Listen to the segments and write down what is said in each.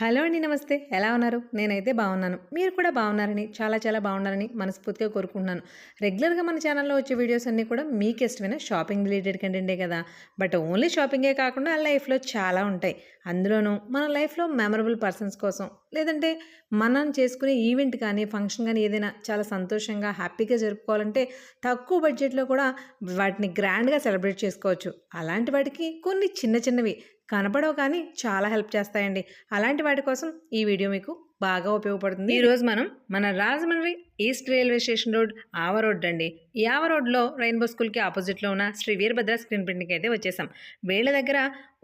Hello అండి నమస్తే. ఎలా ఉన్నారు? నేనైతే బాగున్నాను. మీరు కూడా బాగున్నారని చాలా చాలా బాగున్నారని మనస్ఫూర్తిగా కోరుకుంటున్నాను. రెగ్యులర్గా మన ఛానల్లో వచ్చే వీడియోస్ అన్నీ కూడా మీకు ఇష్టమైన షాపింగ్ రిలేటెడ్ కంటెంటే కదా. బట్ ఓన్లీ షాపింగే కాకుండా లైఫ్లో చాలా ఉంటాయి. అందులోనూ మన లైఫ్లో మెమరబుల్ పర్సన్స్ కోసం లేదంటే మనం చేసుకునే ఈవెంట్ కానీ ఫంక్షన్ కానీ ఏదైనా చాలా సంతోషంగా హ్యాపీగా జరుపుకోవాలంటే తక్కువ బడ్జెట్లో కూడా వాటిని గ్రాండ్గా సెలబ్రేట్ చేసుకోవచ్చు. అలాంటి వాటికి కొన్ని చిన్న చిన్నవి కనపడవు కానీ చాలా హెల్ప్ చేస్తాయండి. అలాంటి వాటి కోసం ఈ వీడియో మీకు బాగా ఉపయోగపడుతుంది. ఈరోజు మనం మన Rajahmundry east railway station road Ava road అండి. ఈ ఆవ రోడ్లో రెయిన్బో స్కూల్కి ఆపోజిట్లో ఉన్న శ్రీ వీరభద్ర స్క్రీన్ ప్రింటింగ్ అయితే వచ్చేసాం. వీళ్ళ దగ్గర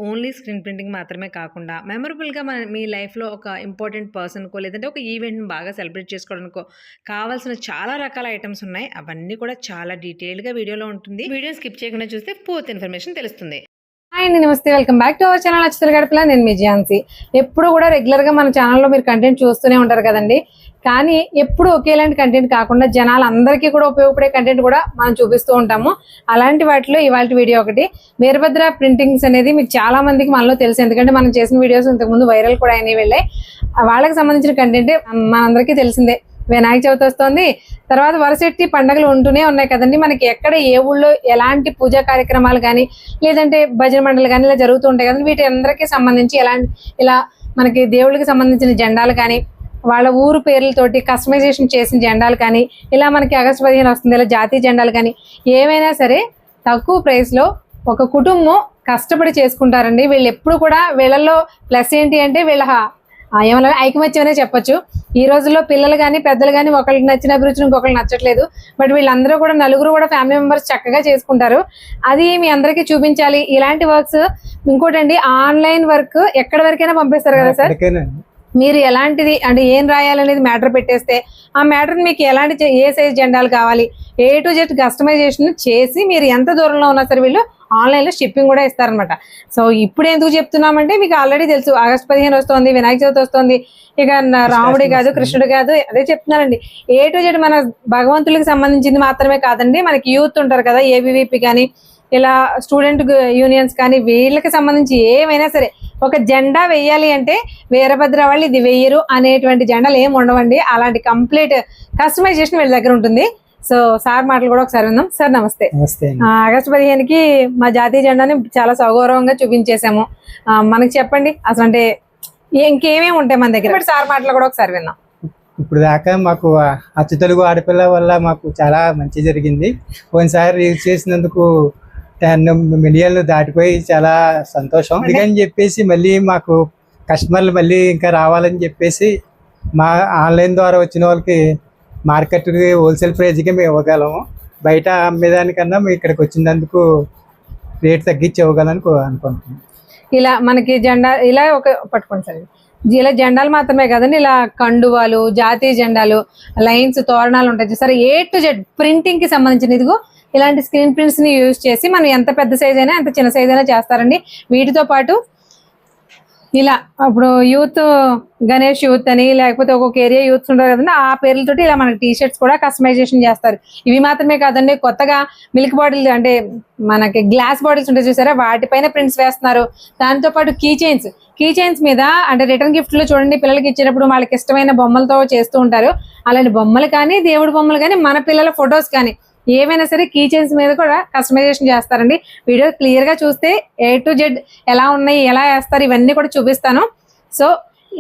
ఓన్లీ స్క్రీన్ ప్రింటింగ్ మాత్రమే కాకుండా మెమరబుల్గా మన మీ లైఫ్లో ఒక ఇంపార్టెంట్ పర్సన్కో లేదంటే ఒక ఈవెంట్ని బాగా సెలబ్రేట్ చేసుకోవడానికో కావాల్సిన చాలా రకాల ఐటమ్స్ ఉన్నాయి. అవన్నీ కూడా చాలా డీటెయిల్గా వీడియోలో ఉంటుంది. వీడియో స్కిప్ చేయకుండా చూస్తే పూర్తి ఇన్ఫర్మేషన్ తెలుస్తుంది. హాయ్ అండి నమస్తే. Welcome back to our channel Achchutala Gadapala. నేను మీ ఝాన్సీ. ఎప్పుడు కూడా రెగ్యులర్గా మన ఛానల్లో మీరు కంటెంట్ చూస్తూనే ఉంటారు కదండి. కానీ ఎప్పుడు ఒకేలాంటి కంటెంట్ కాకుండా జనాలు అందరికీ కూడా ఉపయోగపడే కంటెంట్ కూడా మనం చూపిస్తూ ఉంటాము. అలాంటి వాటిలో ఇవాళ వీడియో ఒకటి. వీరభద్ర ప్రింటింగ్స్ అనేది మీకు చాలా మందికి మనలో తెలుసు. ఎందుకంటే మనం చేసిన వీడియోస్ ఇంతకుముందు వైరల్ కూడా అయినవి వెళ్ళాయి. వాళ్ళకి సంబంధించిన కంటెంట్ మనందరికీ తెలిసిందే. వినాయక చవితి వస్తుంది. తర్వాత వరుసెట్టి పండుగలు ఉంటూనే ఉన్నాయి కదండి. మనకి ఎక్కడ ఏ ఊళ్ళో ఎలాంటి పూజా కార్యక్రమాలు కానీ లేదంటే భజన మండలి కానీ ఇలా జరుగుతూ ఉంటాయి కదండి. వీటి అందరికీ సంబంధించి ఎలాంటి ఇలా మనకి దేవుళ్ళకి సంబంధించిన జెండాలు కానీ వాళ్ళ ఊరు పేర్లతోటి కస్టమైజేషన్ చేసిన జెండాలు కానీ ఇలా మనకి ఆగస్టు పదిహేను వస్తుంది. ఇలా జాతీయ జెండాలు కానీ ఏమైనా సరే తక్కువ ప్రైస్లో ఒక కుటుంబం కష్టపడి చేసుకుంటారండి. వీళ్ళు ఎప్పుడు కూడా వీళ్ళల్లో ప్లస్ ఏంటి అంటే వీళ్ళ ఆ, ఏమన్నా ఐకమత్యమనే చెప్పొచ్చు. ఈ రోజుల్లో పిల్లలు కానీ పెద్దలు కానీ ఒకరికి నచ్చిన అభిరుచులు ఇంకొకరికి నచ్చట్లేదు. బట్ వీళ్ళందరూ కూడా నలుగురు కూడా ఫ్యామిలీ మెంబర్స్ చక్కగా చేసుకుంటారు. అది మీ అందరికీ చూపించాలి. ఇలాంటి వర్క్స్ ఇంకోటండి ఆన్లైన్ వర్క్ ఎక్కడి వరకైనా పంపిస్తారు కదా సార్. మీరు ఎలాంటిది అంటే ఏం రాయాలనేది మ్యాటర్ పెట్టేస్తే ఆ మ్యాటర్ మీకు ఎలాంటి ఏ సైజ్ జెండాలు కావాలి ఏ టు జెడ్ కస్టమైజేషన్ చేసి మీరు ఎంత దూరంలో ఉన్నా సరే వీళ్ళు ఆన్లైన్లో షిప్పింగ్ కూడా ఇస్తారనమాట. సో ఇప్పుడు ఎందుకు చెప్తున్నామంటే మీకు ఆల్రెడీ తెలుసు ఆగస్ట్ పదిహేను వస్తుంది వినాయక చవితి వస్తుంది ఇక రాముడి కాదు కృష్ణుడు కాదు అదే చెప్తున్నానండి ఏ టు జెడ్ మన భగవంతులకి సంబంధించింది మాత్రమే కాదండి మనకి యూత్ ఉంటారు కదా ఏబీవీపీ కానీ ఇలా స్టూడెంట్ యూనియన్స్ కానీ వీళ్ళకి సంబంధించి ఏమైనా సరే ఒక జెండా వెయ్యాలి అంటే వీరభద్ర వాళ్ళు ఇది వెయ్యరు అనేటువంటి జెండాలు ఏమి ఉండవండి. అలాంటి కంప్లీట్ కస్టమైజేషన్ వీళ్ళ దగ్గర ఉంటుంది. సో సార్ మాటలు కూడా ఒకసారి విందాం. సార్ నమస్తే. ఆగస్టు పదిహేనుకి మా జాతీయ జెండాని చాలా సగౌరవంగా చూపించేశాము. మనకి చెప్పండి. అసలు అంటే ఇంకేమేమి ఉంటాయి మన దగ్గర? ఇప్పుడు సార్ మాటలు కూడా ఒకసారి విందాం. ఇప్పుడు దాకా మాకు అచ్చు తెలుగు ఆడపిల్ల వల్ల మాకు చాలా మంచి జరిగింది. పోయినసారి యూజ్ చేసినందుకు టెన్ మిలియన్లు దాటిపోయి చాలా సంతోషం. అందుకని చెప్పేసి మళ్ళీ మాకు కస్టమర్లు మళ్ళీ ఇంకా రావాలని చెప్పేసి మా ఆన్లైన్ ద్వారా వచ్చిన వాళ్ళకి మార్కెట్ హోల్సేల్ ప్రైజ్కి మేము ఇవ్వగలము. బయట అమ్మేదానికన్నా మేము ఇక్కడికి వచ్చినందుకు రేట్ తగ్గించి ఇవ్వగలని కో- అనుకుంటున్నాం. ఇలా మనకి జెండా ఇలా ఒక పట్టుకోండి సార్. ఇలా జెండాలు మాత్రమే కదండి ఇలా కండువాలు జాతీయ జెండాలు లైన్స్ తోరణాలు ఉంటాయి చూసారా? ఏ టు జెడ్ ప్రింటింగ్కి సంబంధించిన ఇదిగో ఇలాంటి స్క్రీన్ ప్రింట్స్ని యూజ్ చేసి మనం ఎంత పెద్ద సైజ్ అయినా ఎంత చిన్న సైజ్ అయినా చేస్తారండి. వీటితో పాటు ఇలా అప్పుడు యూత్ గణేష్ యూత్ అని లేకపోతే ఒక్కొక్క ఏరియా యూత్ ఉంటారు కదండి ఆ పేర్లతోటి ఇలా మనకి టీ షర్ట్స్ కూడా కస్టమైజేషన్ చేస్తారు. ఇవి మాత్రమే కాదండి కొత్తగా మిల్క్ బాటిల్ అంటే మనకి గ్లాస్ బాటిల్స్ ఉంటాయి చూసారా వాటిపైన ప్రింట్స్ వేస్తున్నారు. దాంతో పాటు కీ చైన్స్ కీ చైన్స్ మీద అంటే రిటర్న్ గిఫ్ట్లో చూడండి పిల్లలకి ఇచ్చేటప్పుడు వాళ్ళకి ఇష్టమైన బొమ్మలతో చేస్తూ ఉంటారు. అలాంటి బొమ్మలు కానీ దేవుడి బొమ్మలు కానీ మన పిల్లల ఫొటోస్ కానీ ఏమైనా సరే కీ చైన్స్ మీద కూడా కస్టమైజేషన్ చేస్తారండి. వీడియో క్లియర్గా చూస్తే ఏ టు జెడ్ ఎలా ఉన్నాయి ఎలా వేస్తారు ఇవన్నీ కూడా చూపిస్తాను. సో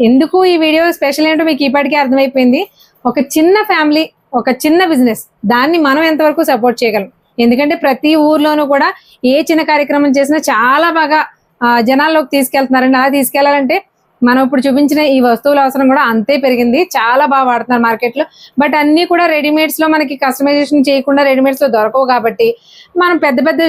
ఎందుకు ఈ వీడియో స్పెషల్ ఏంటో మీకు ఇప్పటికే అర్థమైపోయింది. ఒక చిన్న ఫ్యామిలీ ఒక చిన్న బిజినెస్ దాన్ని మనం ఎంతవరకు సపోర్ట్ చేయగలం? ఎందుకంటే ప్రతి ఊర్లోనూ కూడా ఏ చిన్న కార్యక్రమం చేసినా చాలా బాగా జనాల్లోకి తీసుకెళ్తున్నారండి. అలా తీసుకెళ్ళాలంటే మనం ఇప్పుడు చూపించిన ఈ వస్తువుల అవసరం కూడా అంతే పెరిగింది. చాలా బాగా వాడుతున్నారు మార్కెట్లో. బట్ అన్ని కూడా రెడీమేడ్స్లో మనకి కస్టమైజేషన్ చేయకుండా రెడీమేడ్స్లో దొరకవు కాబట్టి మనం పెద్ద పెద్ద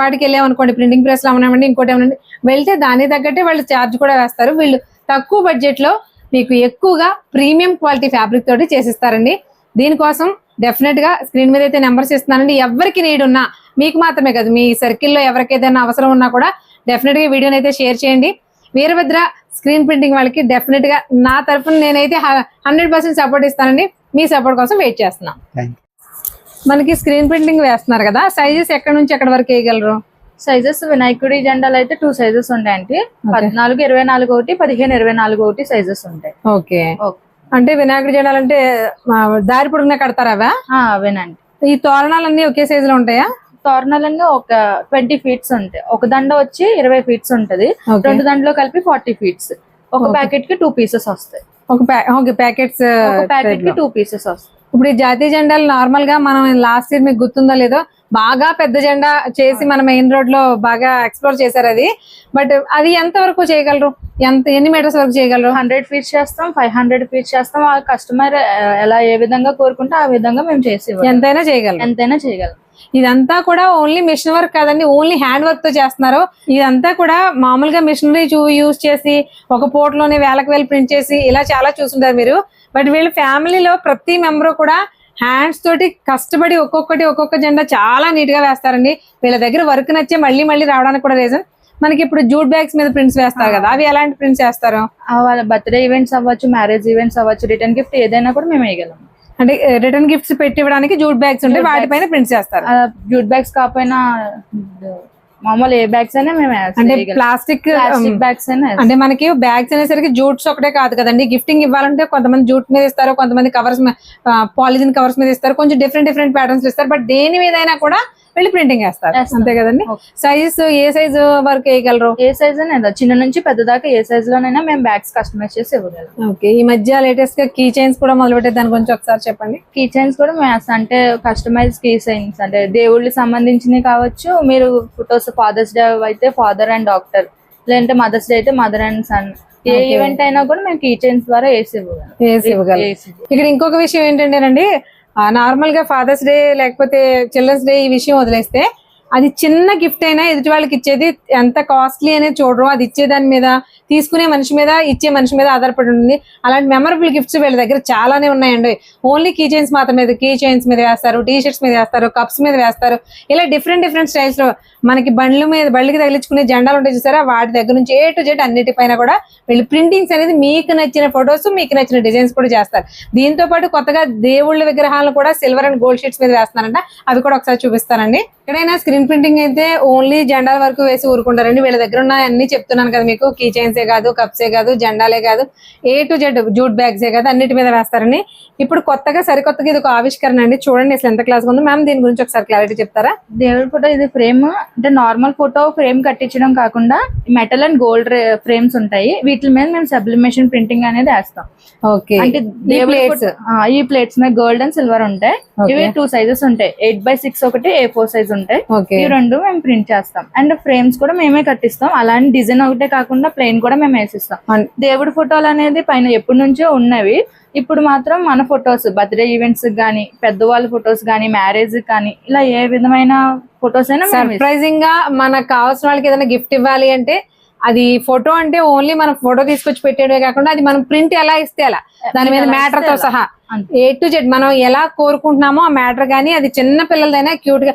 వాటికి వెళ్ళామనుకోండి ప్రింటింగ్ ప్రెస్లో ఇంకోటి ఏమనండి వెళ్తే దానికి తగ్గట్టే వాళ్ళు ఛార్జ్ కూడా వేస్తారు. వీళ్ళు తక్కువ బడ్జెట్లో మీకు ఎక్కువగా ప్రీమియం క్వాలిటీ ఫ్యాబ్రిక్ తోటి చేసిస్తారండి. దీనికోసం డెఫినెట్గా స్క్రీన్ మీద అయితే నెంబర్స్ ఇస్తున్నానండి. ఎవరికి నీడ్ ఉన్నా మీకు మాత్రమే కాదు మీ సర్కిల్లో ఎవరికైతే అవసరం ఉన్నా కూడా డెఫినెట్గా వీడియోని అయితే షేర్ చేయండి. వీరభద్ర స్క్రీన్ ప్రింటింగ్ వాళ్ళకి డెఫినెట్గా నా తరఫున నేనైతే హండ్రెడ్ పర్సెంట్ సపోర్ట్ ఇస్తానండి. మీ సపోర్ట్ కోసం వెయిట్ చేస్తున్నాం. మనకి స్క్రీన్ ప్రింటింగ్ వేస్తున్నారు కదా సైజెస్ ఎక్కడ నుంచి ఎక్కడ వరకు వేయగలరు? సైజెస్ వినాయకుడి జెండాలు అయితే టూ సైజెస్ ఉంటాయండి. పద్నాలుగు ఇరవై నాలుగు ఒకటి పదిహేను ఇరవై నాలుగు ఒకటి సైజెస్ ఉంటాయి. ఓకే. అంటే వినాయకుడి జెండాలు అంటే దారి పొడుగునా కడతారా అవేనండి. ఈ తోరణాలన్నీ ఒకే సైజులో ఉంటాయా? తోరణాలన్నీ ఒక ట్వంటీ ఫీట్స్ ఉంటాయి. ఒక దండ వచ్చి ఇరవై ఫీట్స్ ఉంటది. రెండు దండలో కలిపి ఫార్టీ ఫీట్స్. ఒక. ప్యాకెట్కి టూ పీసెస్ వస్తాయి. ఒక ప్యాకెట్స్ ప్యాకెట్కి టూ పీసెస్ వస్తాయి. ఇప్పుడు ఈ జాతీయ జెండాలు నార్మల్గా మనం లాస్ట్ ఇయర్ మీకు గుర్తుందో లేదో బాగా పెద్ద జెండా చేసి మన మెయిన్ రోడ్లో బాగా ఎక్స్ప్లోర్ చేశారు అది. బట్ అది ఎంత వరకు చేయగలరు? ఎంత ఎన్ని మీటర్స్ వరకు చేయగలరు? హండ్రెడ్ ఫీట్స్ చేస్తాం ఫైవ్ హండ్రెడ్ ఫీట్స్ చేస్తాం. ఆ కస్టమర్ ఎలా ఏ విధంగా కోరుకుంటే ఆ విధంగా మేము చేసి. ఎంతైనా చేయగలరు. ఎంతైనా చేయగలం. ఇదంతా కూడా ఓన్లీ మిషన్ వర్క్ కాదండి ఓన్లీ హ్యాండ్ వర్క్తో చేస్తున్నారు. ఇదంతా కూడా మామూలుగా మిషనరీ యూజ్ చేసి ఒక పోర్ట్లోనే వేలకు వేలు ప్రింట్ చేసి ఇలా చాలా చూసుంటారు మీరు. బట్ వీళ్ళ ఫ్యామిలీలో ప్రతి మెంబర్ కూడా హ్యాండ్స్ తోటి కష్టపడి ఒక్కొక్కటి ఒక్కొక్క జెండా చాలా నీట్గా వేస్తారండి. వీళ్ళ దగ్గర వర్క్ నచ్చే మళ్ళీ మళ్ళీ రావడానికి కూడా రీజన్ మనకి ఇప్పుడు జూట్ బ్యాగ్స్ మీద ప్రింట్స్ వేస్తారు కదా అవి ఎలాంటి ప్రింట్స్ వేస్తారు? వాళ్ళ బర్త్డే ఈవెంట్స్ అవ్వచ్చు మ్యారేజ్ ఈవెంట్స్ అవ్వచ్చు రిటర్న్ గిఫ్ట్ ఏదైనా కూడా మేము వేయగలం అంటే రిటర్న్ గిఫ్ట్స్ పెట్టి ఇవ్వడానికి జూట్ బ్యాగ్స్ ఉంటాయి వాటిపైన ప్రింట్స్ చేస్తారు జూట్ బ్యాగ్స్ కాకపోయినా మామూలు ఏ బ్యాగ్స్ అయినా మేము అంటే ప్లాస్టిక్ బ్యాగ్స్ అయినా అంటే మనకి బ్యాగ్స్ అనేసరికి జూట్స్ ఒకటే కాదు కదండి. గిఫ్టింగ్ ఇవ్వాలంటే కొంతమంది జూట్ మీద ఇస్తారు కొంతమంది కవర్స్ పాలిథిన్ కవర్స్ మీద ఇస్తారు. కొంచెం డిఫరెంట్ డిఫరెంట్ ప్యాటర్న్స్ ఇస్తారు. బట్ దేని మీద అయినా కూడా వెళ్ళి ప్రింటింగ్ వేస్తారు. అంతే కదండి. సైజెస్ ఏ సైజు వరకు వేయగలరు? ఏ సైజ్ అయినా చిన్న నుంచి పెద్ద దాకా ఏ సైజ్ లోనైనా మేము బ్యాగ్స్ కస్టమైజ్ చేసి ఇవ్వగలం. ఓకే. ఈ మధ్య లేటెస్ట్గా కీ చైన్స్ కూడా మొదలు పెట్టే దాని గురించి ఒకసారి చెప్పండి. కీ చైన్స్ కూడా మేము. అంటే కస్టమైజ్ కీ చైన్స్ అంటే దేవుళ్ళకి సంబంధించినవి కావచ్చు మీరు ఫొటోస్ ఫాదర్స్ డే అయితే ఫాదర్ అండ్ డాక్టర్ లేదంటే మదర్స్ డే అయితే మదర్ అండ్ సన్ ఏ. ఈవెంట్ అయినా కూడా మేము కీ చైన్స్ ద్వారా వేసి ఇవ్వగలం. ఇక్కడ ఇంకొక విషయం ఏంటంటేనండి నార్మల్గా ఫాదర్స్ డే లేకపోతే చిల్డ్రన్స్ డే ఈ విషయం వదిలేస్తే అది చిన్న గిఫ్ట్ అయినా ఎదుటి వాళ్ళకి ఇచ్చేది ఎంత కాస్ట్లీ అనేది చూడరు. అది ఇచ్చే దాని మీద తీసుకునే మనిషి మీద ఇచ్చే మనిషి మీద ఆధారపడి ఉంటుంది. అలాంటి మెమరబుల్ గిఫ్ట్స్ వీళ్ళ దగ్గర చాలానే ఉన్నాయండి. ఓన్లీ కీ చైన్స్ మాత్రమే. కీ చైన్స్ మీద వేస్తారు టీ షర్ట్స్ మీద వేస్తారు కప్స్ మీద వేస్తారు. ఇలా డిఫరెంట్ డిఫరెంట్ స్టైల్స్లో మనకి బండ్ల మీద బళ్ళకి తగిలించుకునే జెండాలు ఉంటాయి చూసారా? వాటి దగ్గర నుంచి ఏ టు జెడ్ అన్నిటిపైన కూడా వీళ్ళు ప్రింటింగ్స్ అనేది మీకు నచ్చిన ఫొటోస్ మీకు నచ్చిన డిజైన్స్ కూడా చేస్తారు. దీంతో పాటు కొత్తగా దేవుళ్ళ విగ్రహాలను కూడా సిల్వర్ అండ్ గోల్డ్ షీట్స్ మీద వేస్తున్నారంట. అవి కూడా ఒకసారి చూపిస్తానండి. ఎక్కడైనా స్క్రీన్ ప్రింటింగ్ అయితే ఓన్లీ జెండాల వరకు వేసి ఊరుకుంటారండి. వీళ్ళ దగ్గర ఉన్న అన్ని చెప్తున్నాను కదా మీకు. కీ చైన్సే కాదు కప్సే కాదు జెండాలే కాదు ఏ టు జెడ్ జూట్ బ్యాగ్సే కాదు అన్నిటి మీద వేస్తారని ఇప్పుడు కొత్తగా సరికొత్తగా ఇది ఒక ఆవిష్కరణ అండి. చూడండి అసలు ఎంత క్లాస్ ఉందో. మ్యామ్ దీని గురించి ఒకసారి క్లారిటీ చెప్తారా? దేవుడి ఫోటో ఇది ఫ్రేమ్. అంటే నార్మల్ ఫోటో ఫ్రేమ్ కట్టించడం కాకుండా మెటల్ అండ్ గోల్డ్ ఫ్రేమ్స్ ఉంటాయి. వీటి మీద మేము సబ్లిమేషన్ ప్రింటింగ్ అనేది వేస్తాం. ఓకే అంటే ఆ, ఈ ప్లేట్స్ మీద గోల్డ్ అండ్ సిల్వర్ ఉంటాయి. ఇవి టూ సైజెస్ ఉంటాయి. ఎయిట్ బై సిక్స్ ఒకటి ఏ ఫోర్ సైజ్ ఉంటాయి. ఈ రెండు మేము ప్రింట్ చేస్తాం. అండ్ ఫ్రేమ్స్ కూడా మేమే కట్టిస్తాం. అలాంటి డిజైన్ ఒకటే కాకుండా ప్లెయిన్ కూడా మేము వేసిస్తాం. దేవుడి ఫోటోలు అనేది పైన ఎప్పటి నుంచో ఉన్నవి. ఇప్పుడు మాత్రం మన ఫొటోస్ బర్త్డే ఈవెంట్స్ గానీ పెద్దవాళ్ళ ఫొటోస్ గానీ మ్యారేజ్ కానీ ఇలా ఏ విధమైన ఫొటోస్ అయినా. సర్ప్రైజింగ్గా మనకు కావాల్సిన వాళ్ళకి ఏదైనా గిఫ్ట్ ఇవ్వాలి అంటే అది ఫోటో అంటే ఓన్లీ మనం ఫోటో తీసుకొచ్చి పెట్టేయడమే కాకుండా అది మనం ప్రింట్ ఎలా ఇస్తే అలా. దాని మీద మ్యాటర్తో. సహా. ఏ టు జెడ్ మనం ఎలా కోరుకుంటున్నామో ఆ మ్యాటర్ కానీ అది చిన్న పిల్లలదైనా క్యూట్గా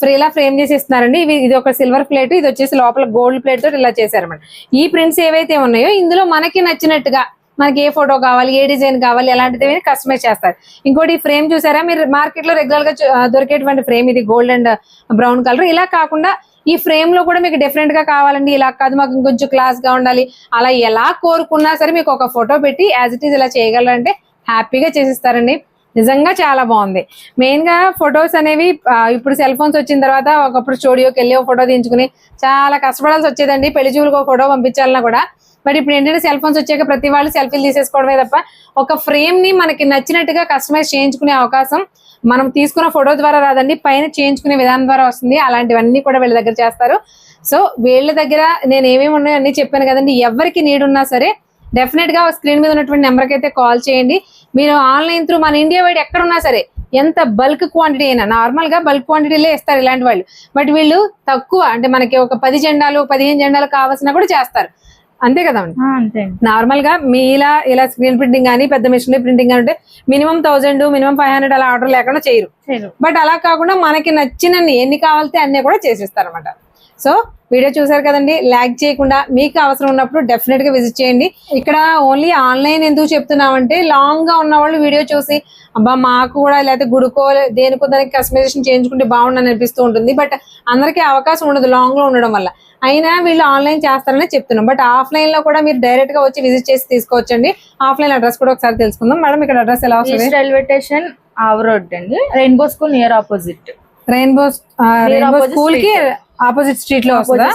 ఫ్రీలా ఫ్రేమ్ చేసి ఇస్తున్నారండి ఇవి ఇది ఒక సిల్వర్ ప్లేట్ ఇది వచ్చేసి లోపల గోల్డ్ ప్లేట్ తోటి ఇలా చేశారన్నమాట. ఈ ప్రింట్స్ ఏవైతే ఉన్నాయో ఇందులో మనకి నచ్చినట్టుగా మనకి ఏ ఫోటో కావాలి ఏ డిజైన్ కావాలి ఎలాంటిది కస్టమైజ్ చేస్తారు. ఇంకోటి ఫ్రేమ్ చూసారా? మీరు మార్కెట్లో రెగ్యులర్గా దొరికేటువంటి ఫ్రేమ్ ఇది గోల్డ్ అండ్ బ్రౌన్ కలర్ ఇలా కాకుండా ఈ ఫ్రేమ్లో కూడా మీకు డిఫరెంట్గా కావాలండి. ఇలా కాదు మాకు ఇంకొంచెం క్లాస్గా ఉండాలి. అలా ఎలా కోరుకున్నా సరే మీకు ఒక ఫోటో పెట్టి యాజ్ ఇట్ ఈస్ ఇలా చేయగలరంటే హ్యాపీగా చేసిస్తారండి. నిజంగా చాలా బాగుంది. మెయిన్గా ఫొటోస్ అనేవి ఇప్పుడు సెల్ ఫోన్స్ వచ్చిన తర్వాత ఒకప్పుడు స్టూడియోకి వెళ్ళి ఒక ఫోటో తీయించుకుని చాలా కష్టపడాల్సి వచ్చేదండి. పెళ్ళి చూపులకు ఒక ఫోటో పంపించాలన్నా కూడా. బట్ ఇప్పుడు ఏంటంటే సెల్ ఫోన్స్ వచ్చాక ప్రతి వాళ్ళు సెల్ఫీలు తీసేసుకోవడమే తప్ప ఒక ఫ్రేమ్ని మనకి నచ్చినట్టుగా కస్టమైజ్ చేయించుకునే అవకాశం మనం తీసుకున్న ఫోటో ద్వారా రాదండి పైన చేయించుకునే విధానం ద్వారా వస్తుంది. అలాంటివన్నీ కూడా వీళ్ళ దగ్గర చేస్తారు. సో వీళ్ళ దగ్గర నేను ఏమేమి ఉన్నాయో అన్ని చెప్పాను కదండి. ఎవరికి నీడ్ ఉన్నా సరే డెఫినెట్గా స్క్రీన్ మీద ఉన్నటువంటి నెంబర్కి అయితే కాల్ చేయండి. మీరు ఆన్లైన్ త్రూ మన ఇండియా వైడ్ ఎక్కడ ఉన్నా సరే ఎంత బల్క్ క్వాంటిటీ అయినా నార్మల్గా బల్క్ క్వాంటిటీలే ఇస్తారు ఇలాంటి వాళ్ళు. బట్ వీళ్ళు తక్కువ అంటే మనకి ఒక పది జెండాలు పదిహేను జెండాలు కావాల్సిన కూడా చేస్తారు. అంతే కదా అంతే. నార్మల్గా మీ ఇలా ఇలా స్క్రీన్ ప్రింటింగ్ కానీ పెద్ద మిషనరీ ప్రింటింగ్ కానీ ఉంటే minimum thousand minimum five hundred అలా ఆర్డర్ లేకుండా చేయరు. బట్ అలా కాకుండా మనకి నచ్చిన ఎన్ని కావాలితే అన్ని కూడా చేసిస్తారు అనమాట సో వీడియో చూసారు కదండి ల్యాగ్ చేయకుండా మీకు అవసరం ఉన్నప్పుడు డెఫినెట్గా విజిట్ చేయండి. ఇక్కడ ఓన్లీ ఆన్లైన్ ఎందుకు చెప్తున్నామంటే లాంగ్గా ఉన్న వాళ్ళు వీడియో చూసి అబ్బా మాకు కూడా లేకపోతే గుడుకో దేనికో దానికి కస్టమైజేషన్ చేయించుకుంటే బాగుండని అనిపిస్తూ ఉంటుంది. బట్ అందరికీ అవకాశం ఉండదు లాంగ్లో ఉండడం వల్ల. అయినా వీళ్ళు ఆన్లైన్ చేస్తారని చెప్తున్నాం. బట్ ఆఫ్లైన్లో కూడా మీరు డైరెక్ట్గా వచ్చి విజిట్ చేసి తీసుకోవచ్చండి. ఆఫ్లైన్ అడ్రస్ కూడా ఒకసారి తెలుసుకుందాం. మేడం ఇక్కడ అడ్రస్ ఎలా వస్తుంది? రైల్వే స్టేషన్ ఆవ్ రోడ్ అండి. Rainbow school near opposite rainbow rainbow స్కూల్కి ఆపోజిట్ స్ట్రీట్లో వస్తుందా?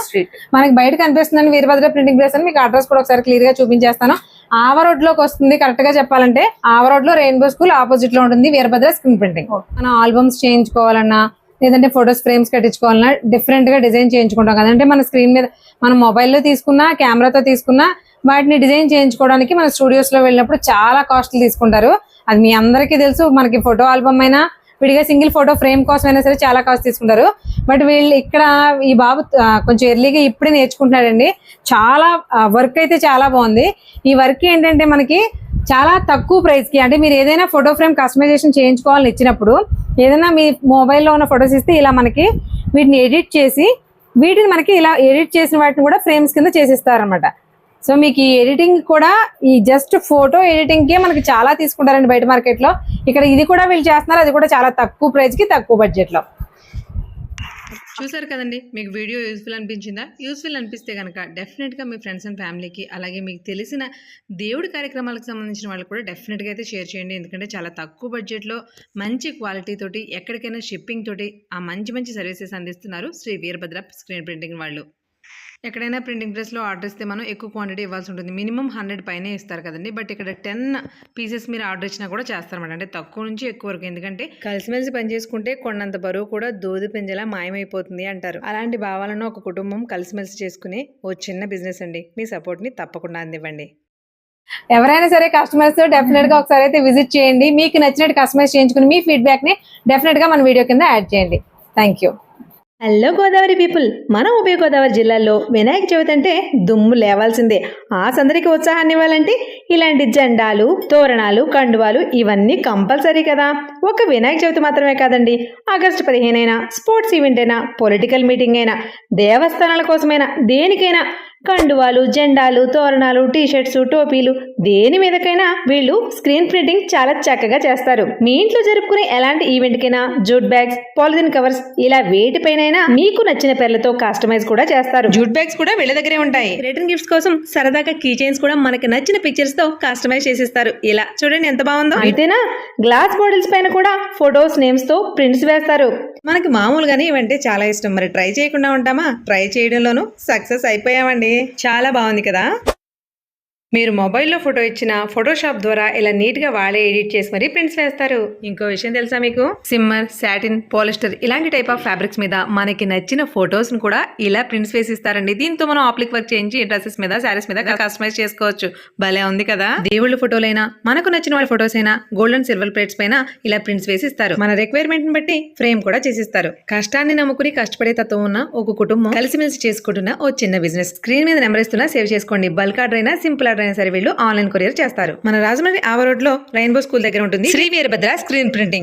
మనకి బయట కనిపిస్తుందండి వీరభద్ర ప్రింటింగ్ ప్రెస్ అని. మీకు అడ్రస్ కూడా ఒకసారి క్లియర్గా చూపించేస్తాను. ఆవ రోడ్లోకి వస్తుంది. కరెక్ట్గా చెప్పాలంటే ఆవ రోడ్లో రెయిన్బో స్కూల్ ఆపోజిట్లో ఉంటుంది వీరభద్ర స్క్రీన్ ప్రింటింగ్ మనం ఆల్బమ్స్ చేయించుకోవాలన్నా లేదంటే ఫొటోస్ ఫ్రేమ్స్ కట్టించుకోవాలన్నా డిఫరెంట్గా డిజైన్ చేయించుకుంటాం కదంటే మన స్క్రీన్ మీద మనం మొబైల్లో తీసుకున్నా కెమెరాతో తీసుకున్నా వాటిని డిజైన్ చేయించుకోవడానికి మన స్టూడియోస్లో వెళ్ళినప్పుడు చాలా కాస్ట్లు తీసుకుంటారు. అది మీ అందరికీ తెలుసు. మనకి ఫోటో ఆల్బమ్ అయినా విడిగా సింగిల్ ఫోటో ఫ్రేమ్ కోసం అయినా సరే చాలా కాస్ట్ తీసుకుంటారు. బట్ వీళ్ళు ఇక్కడ ఈ బాబు కొంచెం ఎర్లీగా ఇప్పుడే నేర్చుకుంటున్నాడండి. చాలా వర్క్ అయితే చాలా బాగుంది. ఈ వర్క్ ఏంటంటే మనకి చాలా తక్కువ ప్రైస్కి అంటే మీరు ఏదైనా ఫోటో ఫ్రేమ్ కస్టమైజేషన్ చేయించుకోవాలని ఇచ్చినప్పుడు ఏదైనా మీ మొబైల్లో ఉన్న ఫొటోస్ ఇస్తే ఇలా మనకి వీటిని ఎడిట్ చేసి వీటిని మనకి ఇలా ఎడిట్ చేసిన వాటిని కూడా ఫ్రేమ్స్ కింద చేసిస్తారనమాట సో మీకు ఈ ఎడిటింగ్ కూడా ఈ జస్ట్ ఫోటో ఎడిటింగ్కే మనకి చాలా తీసుకుంటారండి బయట మార్కెట్లో ఇక్కడ ఇది కూడా వీళ్ళు చేస్తున్నారు అది కూడా చాలా తక్కువ ప్రైస్కి తక్కువ బడ్జెట్లో చూసారు కదండి మీకు వీడియో యూస్ఫుల్ అనిపించిందా? యూస్ఫుల్ అనిపిస్తే కనుక డెఫినెట్గా మీ ఫ్రెండ్స్ అండ్ ఫ్యామిలీకి అలాగే మీకు తెలిసిన దేవుడి కార్యక్రమాలకు సంబంధించిన వాళ్ళు కూడా డెఫినెట్గా అయితే షేర్ చేయండి. ఎందుకంటే చాలా తక్కువ బడ్జెట్లో మంచి క్వాలిటీ తోటి ఎక్కడికైనా షిప్పింగ్ తోటి ఆ మంచి మంచి సర్వీసెస్ అందిస్తున్నారు శ్రీ వీరభద్ర స్క్రీన్ ప్రింటింగ్ వాళ్ళు. ఎక్కడైనా ప్రింటింగ్ ప్రెస్లో ఆర్డర్ ఇస్తే మనం ఎక్కువ క్వాంటిటీ ఇవ్వాల్సి ఉంటుంది. మినిమం హండ్రెడ్ పైనే ఇస్తారు కదండి. బట్ ఇక్కడ టెన్ పీసెస్ మీరు ఆర్డర్ ఇచ్చినా కూడా చేస్తారన్నమాట అంటే తక్కువ నుంచి ఎక్కువ వరకు. ఎందుకంటే కలిసిమెలిసి పని చేసుకుంటే కొన్నంత బరువు కూడా దూది పెంజలా మాయమైపోతుంది అంటారు. అలాంటి భావాలను ఒక కుటుంబం కలిసిమెలిసి చేసుకునే ఓ చిన్న బిజినెస్ అండి. మీ సపోర్ట్ని తప్పకుండా అందివ్వండి. ఎవరైనా సరే కస్టమర్స్ డెఫినెట్గా ఒకసారి అయితే విజిట్ చేయండి. మీకు నచ్చినట్టు కస్టమైజ్ చేయించుకుని మీ ఫీడ్బ్యాక్ని డెఫినెట్గా మన వీడియో కింద యాడ్ చేయండి. Thank you hello Godavari people మన ఉభయ గోదావరి జిల్లాలో వినాయక చవితి అంటే దుమ్ము లేవాల్సిందే. ఆ సందరికి ఉత్సాహాన్ని ఇవ్వాలంటే ఇలాంటి జెండాలు తోరణాలు కండువాలు ఇవన్నీ కంపల్సరీ కదా. ఒక వినాయక చవితి మాత్రమే కాదండి ఆగస్టు పదిహేనైనా స్పోర్ట్స్ ఈవెంట్ అయినా పొలిటికల్ మీటింగ్ అయినా దేవస్థానాల కోసమైనా దేనికైనా కండువాలు జెండాలు తోరణాలు టీషర్ట్స్ టోపీలు దేని మీదకైనా వీళ్ళు స్క్రీన్ ప్రింటింగ్ చాలా చక్కగా చేస్తారు. మీ ఇంట్లో జరుపుకునే ఎలాంటి ఈవెంట్కైనా జూట్ బ్యాగ్స్ పాలిథిన్ కవర్స్ ఇలా వేటిపైనైనా మీకు నచ్చిన పేర్లతో కస్టమైజ్ కూడా చేస్తారు. జూట్ బ్యాగ్స్ కూడా వీళ్ళ దగ్గరే ఉంటాయి. రిటర్న్ గిఫ్ట్స్ కోసం సరదాగా కీ చైన్స్ కూడా మనకి నచ్చిన పిక్చర్స్తో కస్టమైజ్ చేసిస్తారు. ఇలా చూడండి ఎంత బాగుందో. అయితేనా? గ్లాస్ బాటిల్స్ పైన కూడా ఫొటోస్ నేమ్స్తో ప్రింట్స్ వేస్తారు. మనకి మామూలుగానే ఇవంటే చాలా ఇష్టం. మరి ట్రై చేయకుండా ఉంటామా? ట్రై చేయడంలోనూ సక్సెస్ అయిపోయామండి. చాలా బాగుంది కదా? మీరు మొబైల్లో ఫోటో ఇచ్చిన ఫోటోషాప్ ద్వారా ఇలా నీట్గా వాళ్ళే ఎడిట్ చేసి మరీ ప్రింట్స్ వేస్తారు. ఇంకో విషయం తెలుసా మీకు? సిమ్మర్ సాటిన్ పాలిస్టర్ ఇలాంటి టైప్ ఆఫ్ ఫ్యాబ్రిక్స్ మీద మనకి నచ్చిన ఫొటోస్ని కూడా ఇలా ప్రింట్స్ వేసి ఇస్తారండి. దీంతో మనం ఆప్లిక్ వర్క్ చేయించి డ్రెస్సెస్ మీద శారీస్ మీద కస్టమైజ్ చేసుకోవచ్చు. భలే ఉంది కదా? దేవుళ్ళ ఫోటోలైనా మనకు నచ్చిన వాళ్ళ ఫొటోస్ అయినా గోల్డ్ అండ్ సిల్వర్ ప్లేట్స్ పైన ఇలా ప్రింట్స్ వేసి ఇస్తారు. మన రిక్వైర్మెంట్ని బట్టి ఫ్రేమ్ కూడా చేసిస్తారు. కష్టాన్ని నమ్ముకుని కష్టపడే తత్వం ఉన్న ఒక కుటుంబం కలిసిమెలిసి చేసుకుంటున్న ఓ చిన్న బిజినెస్. స్క్రీన్ మీద నెంబర్ ఇస్తున్నా సేవ్ చేసుకోండి. బల్క్ ఆర్డర్ అయినా సింపుల్ ఆర్డర్ అయినా సరే వీళ్ళు ఆన్లైన్ కొరియర్ చేస్తారు. మన రాజమండ్రి ఆవరోడ్లో రెయిన్బో స్కూల్ దగ్గర ఉంటుంది. Shri Veerabhadra screen printing.